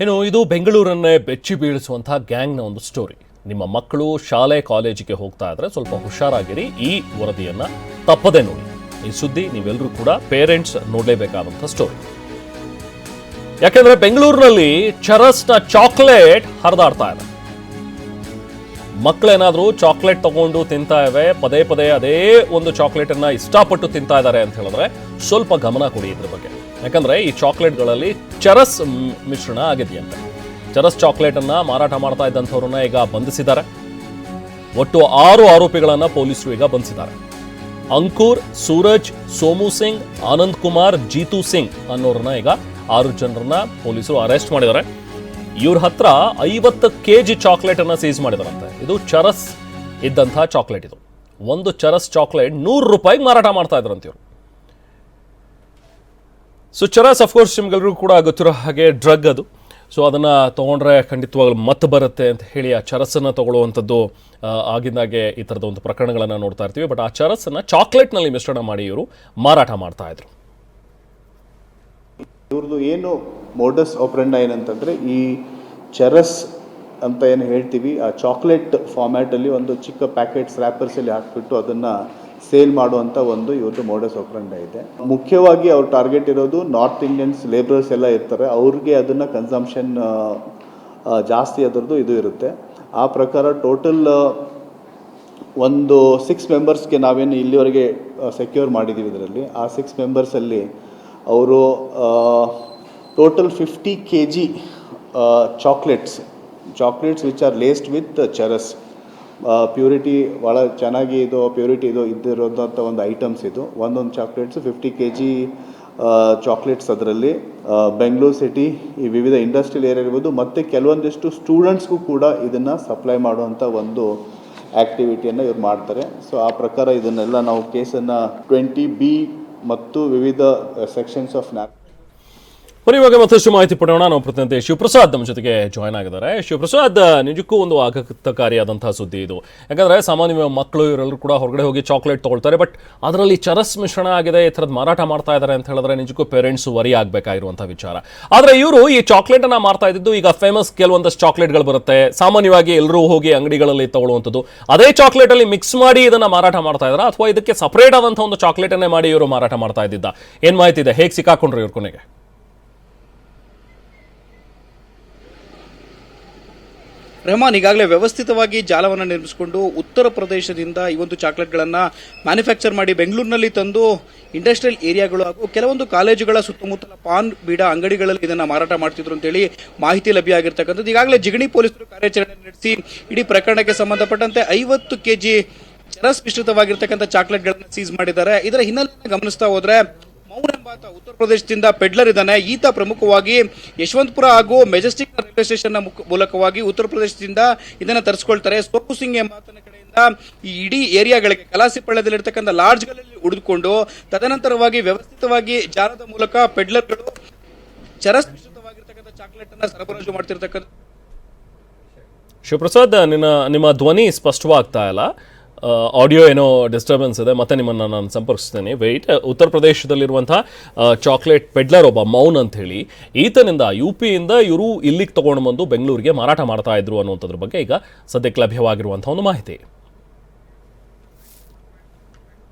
ಇನ್ನು ಇದು ಬೆಂಗಳೂರನ್ನೇ ಬೆಚ್ಚಿ ಬೀಳಿಸುವಂತಹ ಗ್ಯಾಂಗ್ನ ಒಂದು ಸ್ಟೋರಿ ನಿಮ್ಮ ಮಕ್ಕಳು ಶಾಲೆ, ಕಾಲೇಜಿಗೆ ಹೋಗ್ತಾ ಇದ್ರೆ ಸ್ವಲ್ಪ ಹುಷಾರಾಗಿರಿ, ಈ ವರದಿಯನ್ನ ತಪ್ಪದೆ ನೋಡಿ. ಈ ಸುದ್ದಿ ನೀವೆಲ್ಲರೂ ಕೂಡ ಪೇರೆಂಟ್ಸ್ ನೋಡಲೇಬೇಕಾದಂಥ ಸ್ಟೋರಿ ಯಾಕೆಂದ್ರೆ ಬೆಂಗಳೂರಿನಲ್ಲಿ ಚರಸ್ನ ಚಾಕ್ಲೇಟ್ ಹರಿದಾಡ್ತಾ ಇದೆ. ಮಕ್ಕಳೇನಾದ್ರೂ ಚಾಕ್ಲೇಟ್ ತಗೊಂಡು ತಿಂತಾ ಇವೆ, ಪದೇ ಪದೇ ಅದೇ ಒಂದು ಚಾಕ್ಲೇಟ್ ಅನ್ನ ಇಷ್ಟಪಟ್ಟು ತಿಂತಾ ಇದ್ದಾರೆ ಅಂತ ಹೇಳಿದ್ರೆ ಸ್ವಲ್ಪ ಗಮನ ಕೊಡಿ ಇದ್ರ ಬಗ್ಗೆ. ಯಾಕಂದ್ರೆ ಈ ಚಾಕ್ಲೇಟ್ಗಳಲ್ಲಿ ಚರಸ್ ಮಿಶ್ರಣ ಆಗಿದೆಯಂತೆ. ಚರಸ್ ಚಾಕ್ಲೇಟ್ ಅನ್ನ ಮಾರಾಟ ಮಾಡ್ತಾ ಇದ್ದಂಥವ್ರನ್ನ ಈಗ ಬಂಧಿಸಿದ್ದಾರೆ. ಒಟ್ಟು ಆರು ಆರೋಪಿಗಳನ್ನ ಪೊಲೀಸರು ಈಗ ಬಂಧಿಸಿದ್ದಾರೆ. ಅಂಕುರ್, ಸೂರಜ್, ಸೋಮು ಸಿಂಗ್, ಆನಂದ್ ಕುಮಾರ್, ಜೀತು ಸಿಂಗ್ ಅನ್ನೋರನ್ನ ಈಗ ಆರು ಜನರನ್ನ ಪೊಲೀಸರು ಅರೆಸ್ಟ್ ಮಾಡಿದ್ದಾರೆ. ಇವ್ರ ಹತ್ರ ಐವತ್ತು ಕೆ ಜಿ ಚಾಕ್ಲೇಟ್ ಅನ್ನ ಸೀಸ್ ಮಾಡಿದಾರಂತೆ. ಇದು ಚರಸ್ ಇದ್ದಂಥ ಚಾಕ್ಲೇಟ್ ಇದು. ಒಂದು ಚರಸ್ ಚಾಕ್ಲೇಟ್ ನೂರು ರೂಪಾಯಿಗೆ ಮಾರಾಟ ಮಾಡ್ತಾ ಇದ್ರಂತೆ ಇವರು. ಸೊ ಚರಸ್ ಅಫ್ಕೋರ್ಸ್ ನಿಮ್ಗೆಲ್ರಿಗೂ ಕೂಡ ಗೊತ್ತಿರೋ ಹಾಗೆ ಡ್ರಗ್ ಅದು. ಸೊ ಅದನ್ನು ತೊಗೊಂಡ್ರೆ ಖಂಡಿತವಾಗ್ಲೂ ಮತ್ತೆ ಬರುತ್ತೆ ಅಂತ ಹೇಳಿ ಆ ಚರಸನ್ನು ತೊಗೊಳ್ಳುವಂಥದ್ದು ಆಗಿಂದಾಗೆ ಈ ಥರದ ಒಂದು ಪ್ರಕರಣಗಳನ್ನು ನೋಡ್ತಾ ಇರ್ತೀವಿ. ಬಟ್ ಆ ಚರಸನ್ನು ಚಾಕ್ಲೇಟ್ನಲ್ಲಿ ಮಿಶ್ರಣ ಮಾಡಿ ಇವರು ಮಾರಾಟ ಮಾಡ್ತಾ ಇದ್ರು. ಇವ್ರದ್ದು ಏನು ಮೋಡಸ್ ಆಪ್ರೆಂಡ ಏನಂತಂದರೆ ಈ ಚರಸ್ ಅಂತ ಏನು ಹೇಳ್ತೀವಿ, ಆ ಚಾಕ್ಲೇಟ್ ಫಾರ್ಮ್ಯಾಟಲ್ಲಿ ಒಂದು ಚಿಕ್ಕ ಪ್ಯಾಕೆಟ್ಸ್ ರ್ಯಾಪರ್ಸಲ್ಲಿ ಹಾಕ್ಬಿಟ್ಟು ಅದನ್ನು ಸೇಲ್ ಮಾಡುವಂಥ ಒಂದು ಇವತ್ತು ಮೋಡಸ್ ಒಪ್ರಂಡ ಇದೆ. ಮುಖ್ಯವಾಗಿ ಅವ್ರ ಟಾರ್ಗೆಟ್ ಇರೋದು ನಾರ್ತ್ ಇಂಡಿಯನ್ಸ್ ಲೇಬರರ್ಸ್ ಎಲ್ಲ ಇರ್ತಾರೆ. ಅವ್ರಿಗೆ ಅದನ್ನು ಕನ್ಸಂಪ್ಷನ್ ಜಾಸ್ತಿ ಅದರದ್ದು ಇದು ಇರುತ್ತೆ. ಆ ಪ್ರಕಾರ ಟೋಟಲ್ ಒಂದು ಸಿಕ್ಸ್ ಮೆಂಬರ್ಸ್ಗೆ ನಾವೇನು ಇಲ್ಲಿವರೆಗೆ ಸೆಕ್ಯೂರ್ ಮಾಡಿದ್ದೀವಿ ಇದರಲ್ಲಿ. ಆ ಸಿಕ್ಸ್ ಮೆಂಬರ್ಸಲ್ಲಿ ಅವರು total fifty K G chocolates chocolates which are laced with charas purity ಭಾಳ ಚೆನ್ನಾಗಿ ಇದು ಪ್ಯೂರಿಟಿ ಇದು ಇದ್ದಿರೋದಂಥ ಒಂದು ಐಟಮ್ಸ್ ಇದು. ಒಂದೊಂದು chocolates fifty K G chocolates ಅದರಲ್ಲಿ. ಬೆಂಗಳೂರು ಸಿಟಿ ಈ ವಿವಿಧ ಇಂಡಸ್ಟ್ರಿಯಲ್ ಏರಿಯಾ ಇರ್ಬೋದು, ಮತ್ತು ಕೆಲವೊಂದಿಷ್ಟು ಸ್ಟೂಡೆಂಟ್ಸ್ಗೂ ಕೂಡ ಇದನ್ನು ಸಪ್ಲೈ ಮಾಡುವಂಥ ಒಂದು ಆ್ಯಕ್ಟಿವಿಟಿಯನ್ನು ಇವ್ರು ಮಾಡ್ತಾರೆ. ಸೊ ಆ ಪ್ರಕಾರ ಇದನ್ನೆಲ್ಲ ನಾವು ಕೇಸನ್ನು ಟ್ವೆಂಟಿ ಬಿ ಮತ್ತು ವಿವಿಧ ಸೆಕ್ಷನ್ಸ್ ಆಫ್ ನ್ಯಾಪ್ ಬರೀ ಇವಾಗ ಮತ್ತಷ್ಟು ಮಾಹಿತಿ ಪಡೆಯೋಣ. ನಾವು ಪ್ರತಿನಿಧಿ ಶಿವಪ್ರಸಾದ್ ನಮ್ಮ ಜೊತೆಗೆ ಜಾಯ್ನ್ ಆಗಿದ್ದಾರೆ. ಶಿವಪ್ರಸಾದ್, ನಿಜಕ್ಕೂ ಒಂದು ಆಘಾತಕಾರಿಯಾದಂತಹ ಸುದ್ದಿ ಇದು. ಯಾಕಂದ್ರೆ ಸಾಮಾನ್ಯ ಮಕ್ಕಳು ಇವರೆಲ್ಲರೂ ಕೂಡ ಹೊರಗಡೆ ಹೋಗಿ ಚಾಕ್ಲೇಟ್ ತಗೊಳ್ತಾರೆ ಬಟ್ ಅದರಲ್ಲಿ ಚರಸ್ ಮಿಶ್ರಣ ಆಗಿದೆ, ಈ ಥರದ್ದು ಮಾರಾಟ ಮಾಡ್ತಾ ಇದ್ದಾರೆ ಅಂತ ಹೇಳಿದ್ರೆ ನಿಜಕ್ಕೂ ಪೇರೆಂಟ್ಸ್ ವರಿ ಆಗಬೇಕಾಗಿರುವಂತಹ ವಿಚಾರ. ಆದರೆ ಇವರು ಈ ಚಾಕ್ಲೇಟ್ ಅನ್ನ ಮಾರ್ತಾ ಇದ್ದಿದ್ದು ಈಗ ಫೇಮಸ್ ಕೆಲವೊಂದಷ್ಟು ಚಾಕ್ಲೇಟ್ಗಳು ಬರುತ್ತೆ. ಸಾಮಾನ್ಯವಾಗಿ ಎಲ್ಲರೂ ಹೋಗಿ ಅಂಗಡಿಗಳಲ್ಲಿ ತಗೊಳ್ಳುವಂಥದ್ದು. ಅದೇ ಚಾಕ್ಲೇಟಲ್ಲಿ ಮಿಕ್ಸ್ ಮಾಡಿ ಇದನ್ನ ಮಾರಾಟ ಮಾಡ್ತಾ ಇದ್ದಾರೆ? ಅಥವಾ ಇದಕ್ಕೆ ಸಪರೇಟ್ ಆದಂಥ ಒಂದು ಚಾಕ್ಲೇಟ್ ಅನ್ನೇ ಮಾಡಿ ಇವರು ಮಾರಾಟ ಮಾಡ್ತಾ ಇದ್ದಿದ್ದ? ಏನ್ ಮಾಹಿತಿ ಇದೆ? ಹೇಗೆ ಸಿಕ್ಕಾಕೊಂಡ್ರು ಇವ್ರ ಕೊನೆಗೆ? ರೆಹಮಾನ್ ಈಗಾಗಲೇ ವ್ಯವಸ್ಥಿತವಾಗಿ ಜಾಲವನ್ನು ನಿರ್ಮಿಸಿಕೊಂಡು ಉತ್ತರ ಪ್ರದೇಶದಿಂದ ಈ ಒಂದು ಚಾಕ್ಲೇಟ್ಗಳನ್ನು ಮ್ಯಾನುಫ್ಯಾಕ್ಚರ್ ಮಾಡಿ ಬೆಂಗಳೂರಿನಲ್ಲಿ ತಂದು ಇಂಡಸ್ಟ್ರಿಯಲ್ ಏರಿಯಾಗಳು ಹಾಗೂ ಕೆಲವೊಂದು ಕಾಲೇಜುಗಳ ಸುತ್ತಮುತ್ತಲ ಪಾನ್, ಬೀಡ ಅಂಗಡಿಗಳಲ್ಲಿ ಇದನ್ನು ಮಾರಾಟ ಮಾಡ್ತಿದ್ರು ಅಂತೇಳಿ ಮಾಹಿತಿ ಲಭ್ಯ ಆಗಿರ್ತಕ್ಕಂಥದ್ದು ಈಗಾಗಲೇ ಜಿಗಣಿ ಪೊಲೀಸರು ಕಾರ್ಯಾಚರಣೆ ನಡೆಸಿ ಇಡೀ ಪ್ರಕರಣಕ್ಕೆ ಸಂಬಂಧಪಟ್ಟಂತೆ ಐವತ್ತು ಕೆಜಿ ಚರಸ್ ಮಿಶ್ರಿತವಾಗಿರ್ತಕ್ಕಂಥ ಚಾಕ್ಲೇಟ್ಗಳನ್ನು ಸೀಸ್ ಮಾಡಿದ್ದಾರೆ. ಇದರ ಹಿನ್ನೆಲೆಯಲ್ಲಿ ಗಮನಿಸ್ತಾ ಹೋದ್ರೆ ಉತ್ತರ ಪ್ರದೇಶದಿಂದ ಪೆಡ್ಲರ್ ಇದ್ದಾನೆ. ಈತ ಪ್ರಮುಖವಾಗಿ ಯಶವಂತಪುರ ಹಾಗೂ ಮೆಜೆಸ್ಟಿಕ್ ರೈಲ್ವೆ ಸ್ಟೇಷನ್ ಮೂಲಕವಾಗಿ ಉತ್ತರ ಪ್ರದೇಶದಿಂದ ಇದನ್ನ ತರಿಸ್ಕೊಳ್ತಾರೆ. ಸೋಪು ಸಿಂಗ್ ಎಂಬಾತನ ಕಡೆಯಿಂದ ಈ ಇಡೀ ಏರಿಯಾಗಳಿಗೆ ಕಲಾಸಿಪಳ್ಳದಲ್ಲಿರ್ತಕ್ಕಂಥ ಲಾಡ್ಜ್ಗಳಲ್ಲಿ ಉಳಿದುಕೊಂಡು ತದನಂತರವಾಗಿ ವ್ಯವಸ್ಥಿತವಾಗಿ ಜಾರದ ಮೂಲಕ ಪೆಡ್ಲರ್ಗಳು ಚರಸ್ಮಿಶ್ರಿತವಾಗಿರ್ತಕ್ಕಂಥ ಚಾಕ್ಲೇಟ್ ಅನ್ನ ಸರಬರಾಜು ಮಾಡ್ತಿರ್ತಕ್ಕಂಥ ಶಿವಪ್ರಸಾದ್, ನಿನ್ನ, ನಿಮ್ಮ ಧ್ವನಿ ಸ್ಪಷ್ಟವಾಗ್ತಾ ಇಲ್ಲ. ಆಡಿಯೋ ಏನೋ ಡಿಸ್ಟರ್ಬೆನ್ಸ್ ಇದೆ, ಮತ್ತೆ ನಿಮ್ಮನ್ನು ನಾನು ಸಂಪರ್ಕಿಸ್ತೇನೆ. ವೆಯ್ಟ್ ಉತ್ತರ ಪ್ರದೇಶದಲ್ಲಿರುವಂಥ ಚಾಕ್ಲೇಟ್ ಪೆಡ್ಲರ್ ಒಬ್ಬ ಮೌನ್ ಅಂತ ಹೇಳಿ, ಈತನಿಂದ ಯು ಪಿಯಿಂದ ಇವರು ಇಲ್ಲಿಗೆ ತೊಗೊಂಡು ಬಂದು ಬೆಂಗಳೂರಿಗೆ ಮಾರಾಟ ಮಾಡ್ತಾ ಇದ್ರು ಅನ್ನುವಂಥದ್ರ ಬಗ್ಗೆ ಈಗ ಸದ್ಯಕ್ಕೆ ಲಭ್ಯವಾಗಿರುವಂಥ ಒಂದು ಮಾಹಿತಿ.